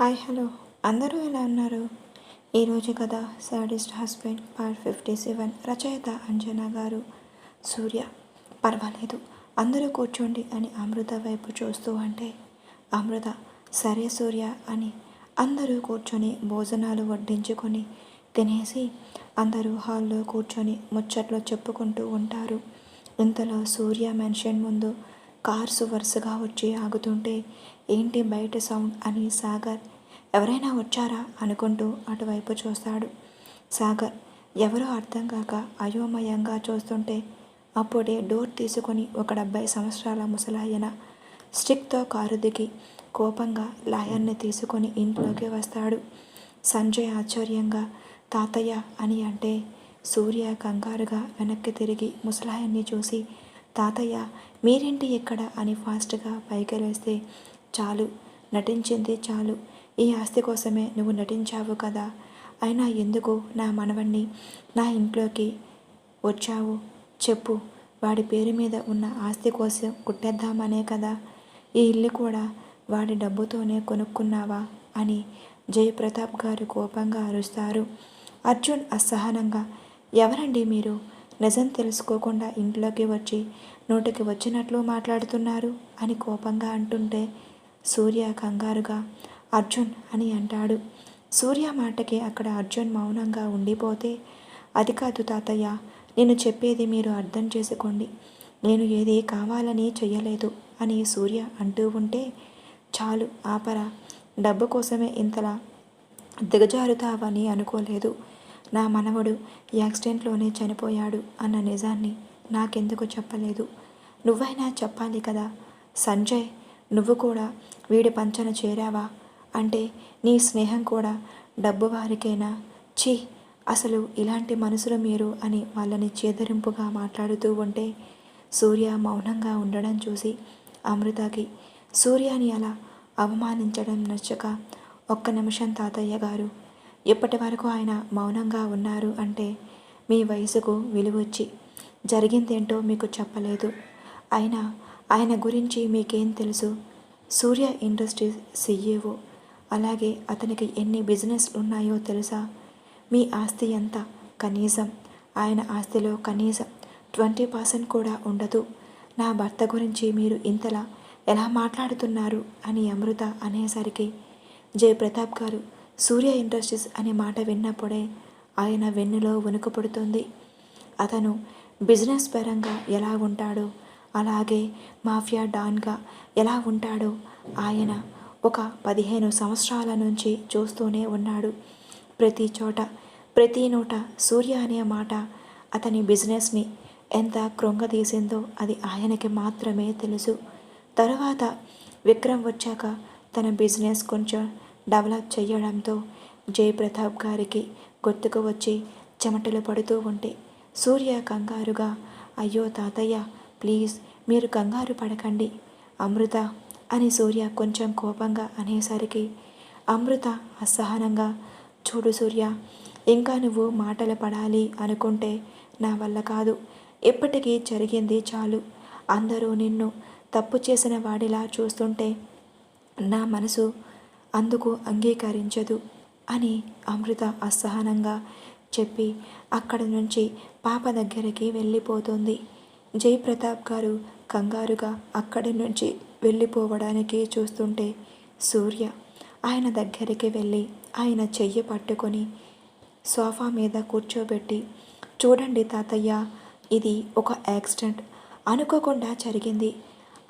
Hi hello. అందరూ ఎలా ఉన్నారు? ఈరోజు కథ sadist husband part fifty seven రచయిత అంజనా గారు. సూర్య పర్వాలేదు. అందరూ కూర్చోండి అని అమృత వైపు చూస్తూ అంటే అమృత సరే సూర్య అని అందరూ కూర్చొని భోజనాలు వడ్డించుకొని తినేసి అందరూ హాల్లో కూర్చొని ముచ్చట్లు చెప్పుకుంటూ ఉంటారు. ఇంతలో సూర్య మెన్షన్ ముందు కార్స్ వరుసగా వచ్చి ఆగుతుంటే ఏంటి బయట సౌండ్? అని సాగర్ ఎవరైనా వచ్చారా? అనుకుంటూ అటువైపు చూస్తాడు. సాగర్ ఎవరో అర్థం కాక అయోమయంగా చూస్తుంటే అప్పుడే డోర్ తీసుకొని ఒక డెబ్బై సంవత్సరాల ముసలాయన స్టిక్తో కారు దిగి కోపంగా లాయర్ని తీసుకొని ఇంట్లోకి వస్తాడు. సంజయ్ ఆశ్చర్యంగా తాతయ్య అని అంటే సూర్య కంగారుగా వెనక్కి తిరిగి ముసలాయన్ని చూసి తాతయ్య మీరేంటి ఎక్కడ అని ఫాస్ట్గా పైకెలేస్తే చాలు నటించింది చాలు. ఈ ఆస్తి కోసమే నువ్వు నటించావు కదా? అయినా ఎందుకు నా మనవణ్ణి నా ఇంట్లోకి వచ్చావు? చెప్పు వాడి పేరు మీద ఉన్న ఆస్తి కోసం కుట్టేద్దామనే కదా? ఈ ఇల్లు కూడా వాడి డబ్బుతోనే కొనుక్కున్నావా? అని జయప్రతాప్ గారు కోపంగా అరుస్తారు. అర్జున్ అసహనంగా ఎవరండి మీరు? నిజం తెలుసుకోకుండా ఇంట్లోకి వచ్చి నోటికి వచ్చినట్లు మాట్లాడుతున్నారు అని కోపంగా అంటుంటే సూర్య కంగారుగా అర్జున్ అని అంటాడు. సూర్య మాటకి అక్కడ అర్జున్ మౌనంగా ఉండిపోతే అది కాదు తాతయ్య నేను చెప్పేది మీరు అర్థం చేసుకోండి. నేను ఏది కావాలని చెయ్యలేదు అని సూర్య అంటూ ఉంటే చాలు ఆపరా. డబ్బు కోసమే ఇంతలా దిగజారుతావని అనుకోలేదు. నా మనవడు యాక్సిడెంట్లోనే చనిపోయాడు అన్న నిజాన్ని నాకెందుకు చెప్పలేదు. నువ్వైనా చెప్పాలి కదా? సంజయ్ నువ్వు కూడా వీడి పంచన చేరావా? అంటే నీ స్నేహం కూడా డబ్బు వారికైనా? ఛీ అసలు ఇలాంటి మనసులు మీరు అని వాళ్ళని చేదరింపుగా మాట్లాడుతూ ఉంటే సూర్య మౌనంగా ఉండడం చూసి అమృతకి సూర్యని అలా అవమానించడం నచ్చక ఒక్క నిమిషం తాతయ్య గారు ఇప్పటి వరకు ఆయన మౌనంగా ఉన్నారు అంటే మీ వయసుకు విలువచ్చి జరిగిందేంటో మీకు చెప్పలేదు. అయినా ఆయన గురించి మీకేం తెలుసు? సూర్య ఇండస్ట్రీస్ సీఈఓ అలాగే అతనికి ఎన్ని బిజినెస్ ఉన్నాయో తెలుసా? మీ ఆస్తి ఎంత? కనీసం ఆయన ఆస్తిలో కనీసం ట్వంటీ పర్సెంట్ కూడా ఉండదు. నా భర్త గురించి మీరు ఇంతలా ఎలా మాట్లాడుతున్నారు? అని అమృత అనేసరికి జయప్రతాప్ గారు సూర్య ఇండస్ట్రీస్ అనే మాట విన్నప్పుడే ఆయన వెన్నులో వణుకుపడుతుంది అతను బిజినెస్ పరంగా ఎలా ఉంటాడో అలాగే మాఫియా డాన్గా ఎలా ఉంటాడో ఆయన ఒక పదిహేను సంవత్సరాల నుంచి చూస్తూనే ఉన్నాడు. ప్రతి చోట ప్రతి నోట సూర్య అనే మాట అతని బిజినెస్ని ఎంత క్రొంగదీసిందో అది ఆయనకి మాత్రమే తెలుసు. తర్వాత విక్రమ్ వచ్చాక తన బిజినెస్ కొంచెం డెవలప్ చేయడంతో జయప్రతాప్ గారికి గుర్తుకు వచ్చి చెమటలు పడుతూ ఉంటే సూర్య కంగారుగా అయ్యో తాతయ్య ప్లీజ్ మీరు కంగారు పడకండి అమృత అని సూర్య కొంచెం కోపంగా అనేసరికి అమృత అసహనంగా చూడు సూర్య ఇంకా నువ్వు మాటలు పడాలి అనుకుంటే నా వల్ల కాదు ఇప్పటికీ జరిగింది చాలు అందరూ నిన్ను తప్పు చేసిన వాడిలా చూస్తుంటే నా మనసు అందుకు అంగీకరించదు అని అమృత అసహనంగా చెప్పి అక్కడి నుంచి పాప దగ్గరికి వెళ్ళిపోతుంది. జయప్రతాప్ గారు కంగారుగా అక్కడి నుంచి వెళ్ళిపోవడానికి చూస్తుంటే సూర్య ఆయన దగ్గరికి వెళ్ళి ఆయన చెయ్యి పట్టుకొని సోఫా మీద కూర్చోబెట్టి చూడండి తాతయ్య ఇది ఒక యాక్సిడెంట్. అనుకోకుండా జరిగింది.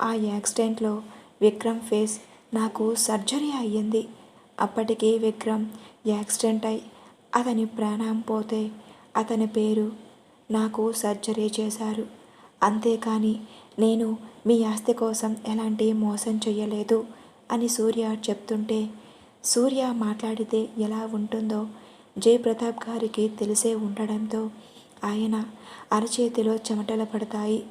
ఆ యాక్సిడెంట్లో విక్రమ్ ఫేస్ నాకు సర్జరీ అయ్యింది. అప్పటికే విక్రమ్ యాక్సిడెంట్ అయి అతని ప్రాణం పోతే అతని పేరు నాకు సర్జరీ చేశారు. అంతేకాని నేను మీ ఆస్తి కోసం ఎలాంటి మోసం చేయలేదు అని సూర్య చెప్తుంటే సూర్య మాట్లాడితే ఎలా ఉంటుందో జయప్రతాప్ గారికి తెలిసే ఉండడంతో ఆయన అరచేతిలో చెమటలు పడతాయి.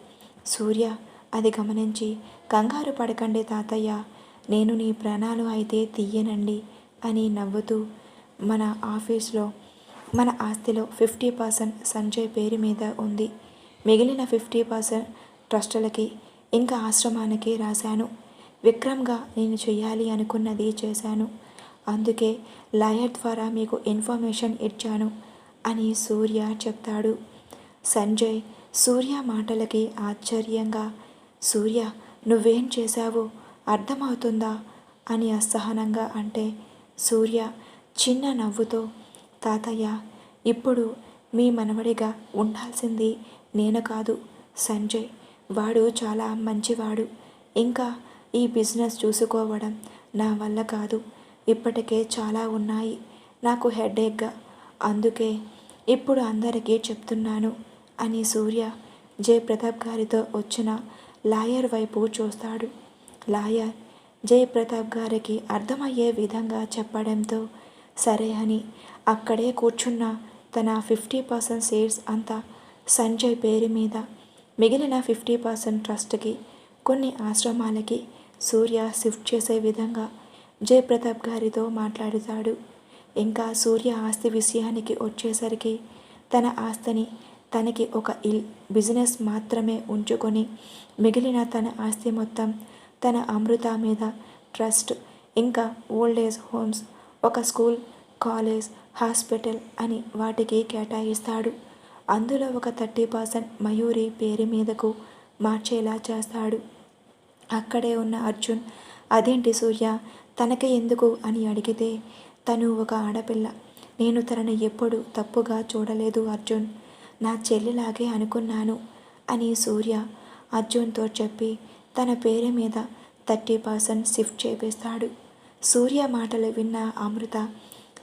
సూర్య అది గమనించి కంగారు పడకండి తాతయ్య నేను నీ ప్రాణాలు అయితే తీయనండి అని నవ్వుతూ మన ఆఫీస్లో మన ఆస్తిలో ఫిఫ్టీ పర్సెంట్ సంజయ్ పేరు మీద ఉంది. మిగిలిన ఫిఫ్టీ పర్సెంట్ ట్రస్టులకి ఇంకా ఆశ్రమానికి రాశాను. విక్రమ్గా నేను చేయాలి అనుకున్నది చేశాను. అందుకే లాయర్ ద్వారా మీకు ఇన్ఫర్మేషన్ ఇచ్చాను అని సూర్య చెప్తాడు. సంజయ్ సూర్య మాటలకి ఆశ్చర్యంగా సూర్య నువ్వేం చేశావో? అర్థమవుతుందా అని అసహనంగా అంటే సూర్య చిన్న నవ్వుతో తాతయ్య ఇప్పుడు మీ మనవడిగా ఉండాల్సింది నేను కాదు సంజయ్. వాడు చాలా మంచివాడు. ఇంకా ఈ బిజినెస్ చూసుకోవడం నా వల్ల కాదు. ఇప్పటికే చాలా ఉన్నాయి. నాకు హెడేక్గా. అందుకే ఇప్పుడు అందరికీ చెప్తున్నాను అని సూర్య జయప్రతాప్ గారితో వచ్చిన లాయర్ వైపు చూస్తాడు. లాయర్ జయప్రతాప్ గారికి అర్థమయ్యే విధంగా చెప్పడంతో సరే అని అక్కడే కూర్చున్న తన ఫిఫ్టీ పర్సెంట్ షేర్స్ అంతా సంజయ్ పేరు మీద మిగిలిన ఫిఫ్టీ పర్సెంట్ ట్రస్ట్కి కొన్ని ఆశ్రమాలకి సూర్య షిఫ్ట్ చేసే విధంగా జయప్రతాప్ గారితో మాట్లాడుతాడు. ఇంకా సూర్య ఆస్తి విషయానికి వచ్చేసరికి తన ఆస్తిని తనకి ఒక ఇల్ బిజినెస్ మాత్రమే ఉంచుకొని మిగిలిన తన ఆస్తి మొత్తం తన అమృత మీద ట్రస్ట్ ఇంకా ఓల్డ్ ఏజ్ హోమ్స్ ఒక స్కూల్ కాలేజ్ హాస్పిటల్ అని వాటికి కేటాయిస్తాడు. అందులో ఒక థర్టీ పర్సెంట్ మయూరి పేరు మీదకు మార్చేలా చేస్తాడు. అక్కడే ఉన్న అర్జున్ అదేంటి సూర్య తనకి ఎందుకు? అని అడిగితే తను ఒక ఆడపిల్ల. నేను తనని ఎప్పుడు తప్పుగా చూడలేదు అర్జున్. నా చెల్లిలాగే అనుకున్నాను అని సూర్య అర్జున్తో చెప్పి తన పేరు మీద థర్టీ పర్సెంట్ షిఫ్ట్ చేపిస్తాడు. సూర్య మాటలు విన్న అమృత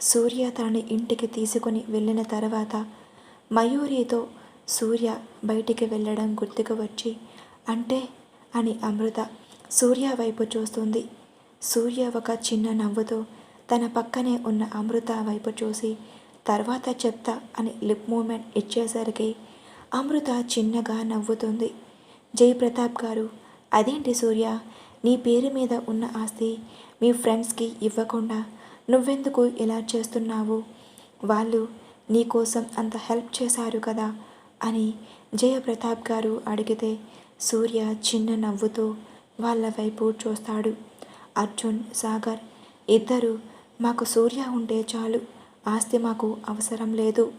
సూర్య తనని ఇంటికి తీసుకుని వెళ్ళిన తర్వాత మయూరితో సూర్య బయటికి వెళ్ళడం గుర్తుకు వచ్చి అంటే? అని అమృత సూర్య వైపు చూస్తుంది. సూర్య ఒక చిన్న నవ్వుతో తన పక్కనే ఉన్న అమృత వైపు చూసి తర్వాత చెప్తా అని లిప్ మూమెంట్ ఇచ్చేసరికి అమృత చిన్నగా నవ్వుతుంది. జయప్రతాప్ గారు అదేంటి సూర్య? నీ పేరు మీద ఉన్న ఆస్తి మీ ఫ్రెండ్స్కి ఇవ్వకుండా నువ్వెందుకు ఇలా చేస్తున్నావు? వాళ్ళు నీకోసం అంత హెల్ప్ చేశారు కదా అని జయప్రతాప్ గారు అడిగితే సూర్య చిన్న నవ్వుతూ వాళ్ళ వైపు చూస్తాడు. అర్జున్ సాగర్ ఇద్దరు మాకు సూర్య ఉంటే చాలు ఆస్తి మాకు అవసరం లేదు.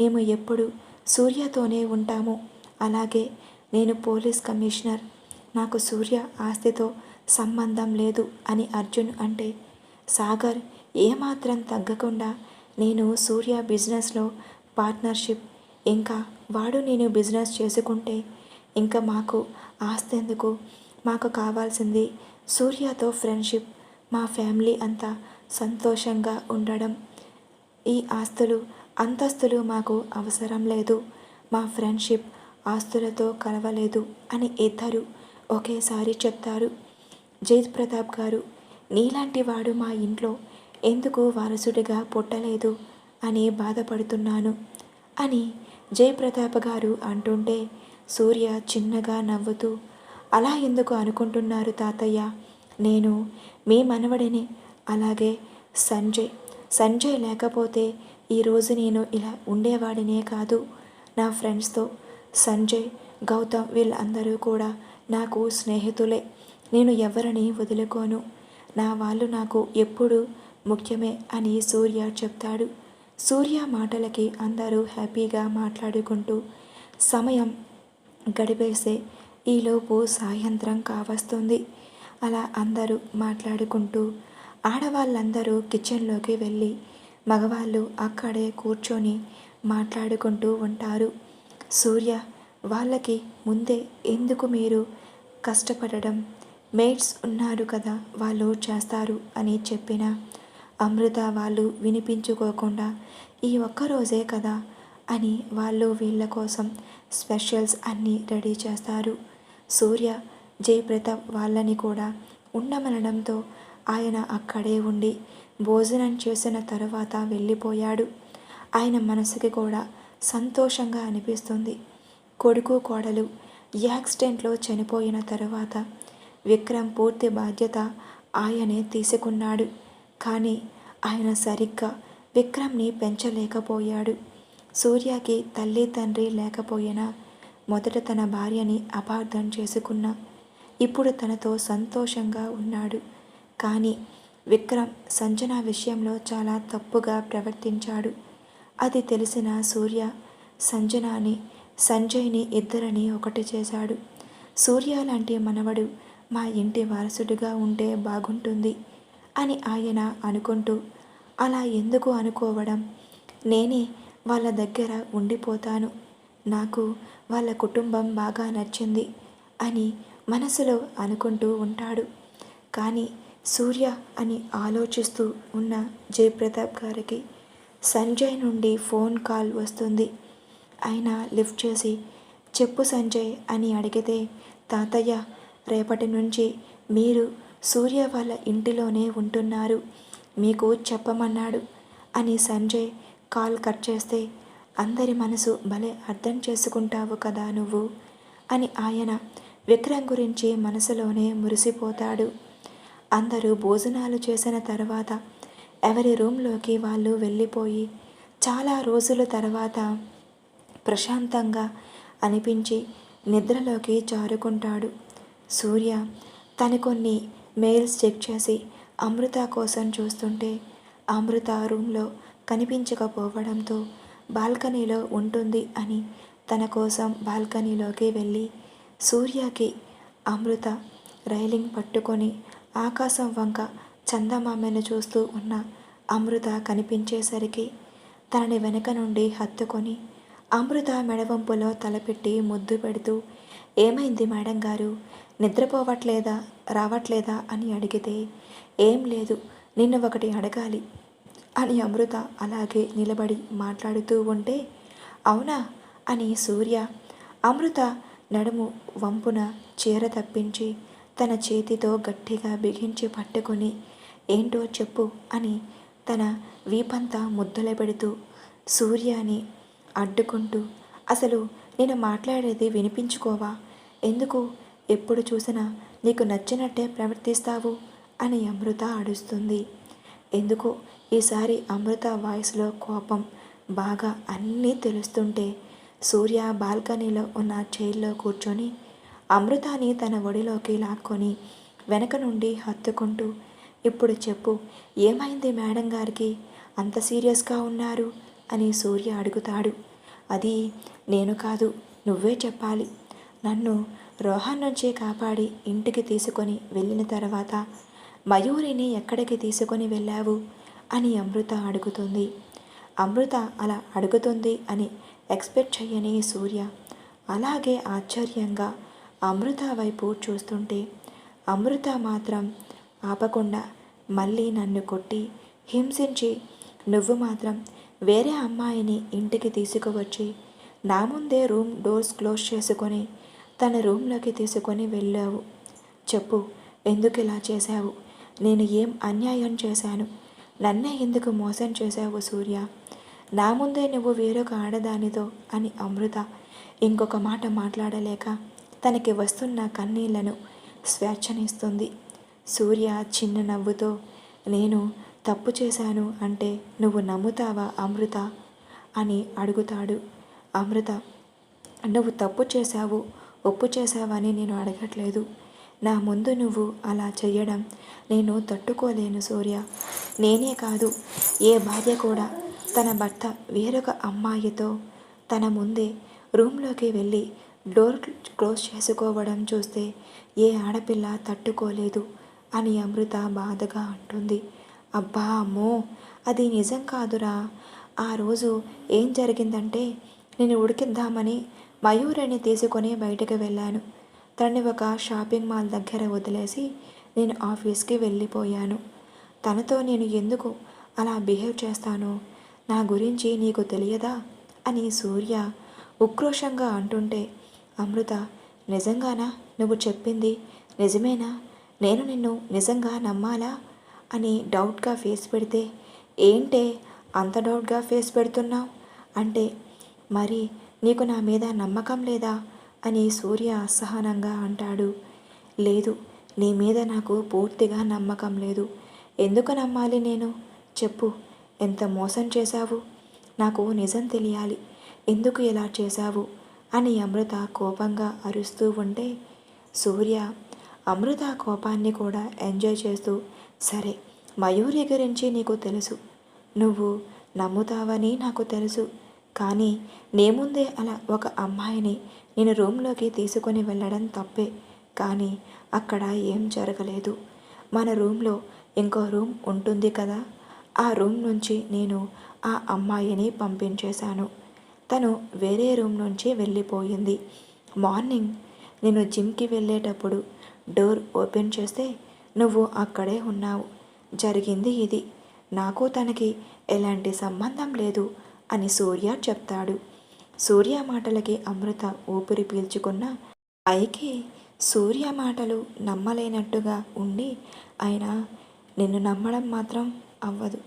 మేము ఎప్పుడు సూర్యతోనే ఉంటాము. అలాగే నేను పోలీస్ కమిషనర్ నాకు సూర్య ఆస్తితో సంబంధం లేదు అని అర్జున్ అంటే సాగర్ ఏమాత్రం తగ్గకుండా నేను సూర్య బిజినెస్లో పార్ట్నర్షిప్ ఇంకా వాడు నేను బిజినెస్ చేసుకుంటే ఇంకా మాకు ఆస్తి ఎందుకు? మాకు కావాల్సింది సూర్యతో ఫ్రెండ్షిప్ మా ఫ్యామిలీ అంతా సంతోషంగా ఉండడం. ఈ ఆస్తులు అంతస్తులు మాకు అవసరం లేదు మా ఫ్రెండ్షిప్ ఆస్తులతో కలవలేదు అని ఇద్దరు ఒకేసారి చెప్తారు. జైత్ ప్రతాప్ గారు నీలాంటి వాడు మా ఇంట్లో ఎందుకు వారసుడిగా పుట్టలేదు అని బాధపడుతున్నాను అని జయప్రతాప్ గారు అంటుంటే సూర్య చిన్నగా నవ్వుతూ అలా ఎందుకు అనుకుంటున్నారు తాతయ్య? నేను మీ మనవడిని. అలాగే సంజయ్. సంజయ్ లేకపోతే ఈరోజు నేను ఇలా ఉండేవాడినే కాదు. నా ఫ్రెండ్స్తో సంజయ్ గౌతమ్ వీళ్ళందరూ కూడా నాకు స్నేహితులే. నేను ఎవరిని వదులుకోను? నా వాళ్ళు నాకు ఎప్పుడు ముఖ్యమే అని సూర్య చెప్తాడు. సూర్య మాటలకి అందరూ హ్యాపీగా మాట్లాడుకుంటూ సమయం గడిపేసే ఈలోపు సాయంత్రం కావస్తుంది. అలా అందరూ మాట్లాడుకుంటూ ఆడవాళ్ళందరూ కిచెన్లోకి వెళ్ళి మగవాళ్ళు అక్కడే కూర్చొని మాట్లాడుకుంటూ ఉంటారు. సూర్య వాళ్ళకి ముందే ఎందుకు మీరు కష్టపడడం? మేట్స్ ఉన్నారు కదా వాళ్ళు చేస్తారు అని చెప్పిన అమృత వాళ్ళు వినిపించుకోకుండా ఈ ఒక్కరోజే కదా అని వాళ్ళు వీళ్ళ కోసం స్పెషల్స్ అన్నీ రెడీ చేస్తారు. సూర్య జయప్రతాప్ వాళ్ళని కూడా ఉండమనడంతో ఆయన అక్కడే ఉండి భోజనం చేసిన తర్వాత వెళ్ళిపోయాడు. ఆయన మనసుకి కూడా సంతోషంగా అనిపిస్తుంది. కొడుకు కోడలు. యాక్సిడెంట్లో చనిపోయిన తర్వాత విక్రమ్ పూర్తి బాధ్యత ఆయనే తీసుకున్నాడు. కానీ ఆయన సరిగ్గా విక్రమ్ని పెంచలేకపోయాడు. సూర్యకి తల్లి తండ్రి లేకపోయినా మొదట తన భార్యని అపార్థం చేసుకున్న ఇప్పుడు తనతో సంతోషంగా ఉన్నాడు. కానీ విక్రమ్ సంజన విషయంలో చాలా తప్పుగా ప్రవర్తించాడు. అది తెలిసిన సూర్య సంజనాని సంజయ్ని ఇద్దరిని ఒకటి చేశాడు. సూర్య లాంటి మనవడు మా ఇంటి వారసుడిగా ఉంటే బాగుంటుంది అని ఆయన అనుకుంటూ అలా ఎందుకు అనుకోవడం? నేనే వాళ్ళ దగ్గర ఉండిపోతాను. నాకు వాళ్ళ కుటుంబం బాగా నచ్చింది అని మనసులో అనుకుంటూ ఉంటాడు. కానీ సూర్య అని ఆలోచిస్తూ ఉన్న జయప్రతాప్ గారికి సంజయ్ నుండి ఫోన్ కాల్ వస్తుంది. ఆయన లిఫ్ట్ చేసి చెప్పు సంజయ్ అని అడిగితే తాతయ్య రేపటి నుంచి మీరు సూర్య వాళ్ళ ఇంటిలోనే ఉంటున్నారు మీకు చెప్పమన్నాడు అని సంజయ్ కాల్ కట్ చేస్తే అందరి మనసు భలే అర్థం చేసుకుంటావు కదా నువ్వు అని ఆయన విక్రమ్ గురించి మనసులోనే మురిసిపోతాడు. అందరూ భోజనాలు చేసిన తర్వాత ఎవరి రూమ్లోకి వాళ్ళు వెళ్ళిపోయి చాలా రోజుల తర్వాత ప్రశాంతంగా అనిపించి నిద్రలోకి జారుకుంటాడు. సూర్య తను కొన్ని మెయిల్స్ చెక్ చేసి అమృత కోసం చూస్తుంటే అమృత రూమ్లో కనిపించకపోవడంతో బాల్కనీలో ఉంటుంది అని తన కోసం బాల్కనీలోకి వెళ్ళి సూర్యకి అమృత రైలింగ్ పట్టుకొని ఆకాశం వంక చందమామను చూస్తూ ఉన్న అమృత కనిపించేసరికి తనని వెనక నుండి హత్తుకొని అమృత మెడవంపులో తలపెట్టి ముద్దు పెడుతూ ఏమైంది మేడం గారు? నిద్రపోవట్లేదా? రావట్లేదా? అని అడిగితే ఏం లేదు నిన్ను ఒకటి అడగాలి అని అమృత అలాగే నిలబడి మాట్లాడుతూ ఉంటే అవునా? అని సూర్య అమృత నడుము వంపున చీర తప్పించి తన చేతితో గట్టిగా బిగించి పట్టుకొని ఏంటో చెప్పు అని తన వీపంతా ముద్దల పెడుతూ సూర్యాని అడ్డుకుంటూ అసలు నేను మాట్లాడేది వినిపించుకోవా? ఎందుకు? ఎప్పుడు చూసినా నీకు నచ్చినట్టే ప్రవర్తిస్తావు? అని అమృత అడుస్తుంది. ఎందుకో? ఈసారి అమృత వాయిస్లో కోపం బాగా అన్నీ తెలుస్తుంటే సూర్య బాల్కనీలో ఉన్న చైర్లో కూర్చొని అమృతాని తన ఒడిలోకి లాక్కొని వెనక నుండి హత్తుకుంటూ ఇప్పుడు చెప్పు ఏమైంది మేడం గారికి? అంత సీరియస్గా ఉన్నారు? అని సూర్య అడుగుతాడు. అది నేను కాదు నువ్వే చెప్పాలి. నన్ను రోహన్ నుంచి కాపాడి ఇంటికి తీసుకొని వెళ్ళిన తర్వాత మయూరిని ఎక్కడికి తీసుకొని వెళ్ళావు? అని అమృత అడుగుతుంది. అమృత అలా అడుగుతుంది అని ఎక్స్పెక్ట్ చెయ్యని సూర్య అలాగే ఆశ్చర్యంగా అమృత వైపు చూస్తుంటే అమృత మాత్రం ఆపకుండా మళ్ళీ నన్ను కొట్టి హింసించి నువ్వు మాత్రం వేరే అమ్మాయిని ఇంటికి తీసుకువచ్చి నా ముందే రూమ్ డోర్స్ క్లోజ్ చేసుకొని తన రూమ్లోకి తీసుకొని వెళ్ళావు. చెప్పు ఎందుకు ఇలా చేశావు? నేను ఏం అన్యాయం చేశాను? నన్నే ఎందుకు మోసం చేశావు సూర్య? నా ముందే నువ్వు వేరొక ఆడదానితో అని అమృత ఇంకొక మాట మాట్లాడలేక తనకి వస్తున్న కన్నీళ్ళను స్వేచ్ఛనిస్తుంది. సూర్య చిన్న నవ్వుతో నేను తప్పు చేశాను అంటే నువ్వు నమ్ముతావా అమృత? అని అడుగుతాడు అమృత. నువ్వు తప్పు చేశావు ఒప్పు చేశావని నేను అడగట్లేదు. నా ముందు నువ్వు అలా చెయ్యడం నేను తట్టుకోలేను సూర్య. నేనే కాదు ఏ భార్య కూడా. తన భర్త వేరొక అమ్మాయితో తన ముందే రూమ్లోకి వెళ్ళి డోర్ క్లోజ్ చేసుకోవడం చూస్తే ఏ ఆడపిల్ల తట్టుకోలేదు అని అమృత బాధగా అంటుంది. అబ్బా అమ్మో అది నిజం కాదురా. ఆ రోజు ఏం జరిగిందంటే నేను ఉడికిద్దామని మయూరిని తీసుకొని బయటకు వెళ్ళాను. తనని ఒక షాపింగ్ మాల్ దగ్గర వదిలేసి నేను ఆఫీస్కి వెళ్ళిపోయాను. తనతో నేను ఎందుకు అలా బిహేవ్ చేస్తాను? నా గురించి నీకు తెలియదా? అని సూర్య ఉక్రోషంగా అంటుంటే అమృత నిజంగానా? నువ్వు చెప్పింది నిజమేనా? నేను నిన్ను నిజంగా నమ్మాలా? అని డౌట్గా ఫేస్ పెడితే ఏంటే అంత డౌట్గా ఫేస్ పెడుతున్నావు? అంటే మరి నీకు నా మీద నమ్మకం లేదా? అని సూర్య అసహనంగా అంటాడు. లేదు నీ మీద నాకు పూర్తిగా నమ్మకం లేదు. ఎందుకు నమ్మాలి నేను? చెప్పు. ఎంత మోసం చేశావు? నాకు నిజం తెలియాలి. ఎందుకు ఇలా చేశావు? అని అమృత కోపంగా అరుస్తూ ఉంటే సూర్య అమృత కోపాన్ని కూడా ఎంజాయ్ చేస్తూ సరే మయూరి గురించి నీకు తెలుసు. నువ్వు నమ్ముతావని నాకు తెలుసు. కానీ నీ ముందే అలా ఒక అమ్మాయిని నేను రూమ్లోకి తీసుకొని వెళ్ళడం తప్పే. కానీ అక్కడ ఏం జరగలేదు. మన రూమ్లో ఇంకో రూమ్ ఉంటుంది కదా? ఆ రూమ్ నుంచి నేను ఆ అమ్మాయిని పంపించేశాను. తను వేరే రూమ్ నుంచి వెళ్ళిపోయింది. మార్నింగ్ నేను జిమ్కి వెళ్ళేటప్పుడు డోర్ ఓపెన్ చేస్తే నువ్వు అక్కడే ఉన్నావు. జరిగింది ఇది. నాకు తనకి ఎలాంటి సంబంధం లేదు అని సూర్య చెప్తాడు. సూర్య మాటలకి అమృత ఊపిరి పీల్చుకున్న పైకి సూర్య మాటలు నమ్మలేనట్టుగా ఉండి ఆయన నిన్ను నమ్మడం మాత్రం అవ్వదు.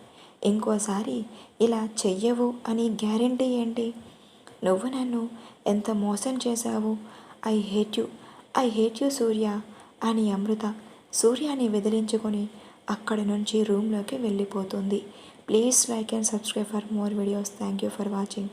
ఇంకోసారి ఇలా చెయ్యవు అని గ్యారంటీ ఏంటి? నువ్వు నన్ను ఎంత మోసం చేశావు? I hate you. I hate you Surya అని అమృత సూర్యాని వెదిలించుకొని అక్కడ నుంచి రూమ్లోకి వెళ్ళిపోతుంది. Please like and subscribe for more videos. Thank you for watching.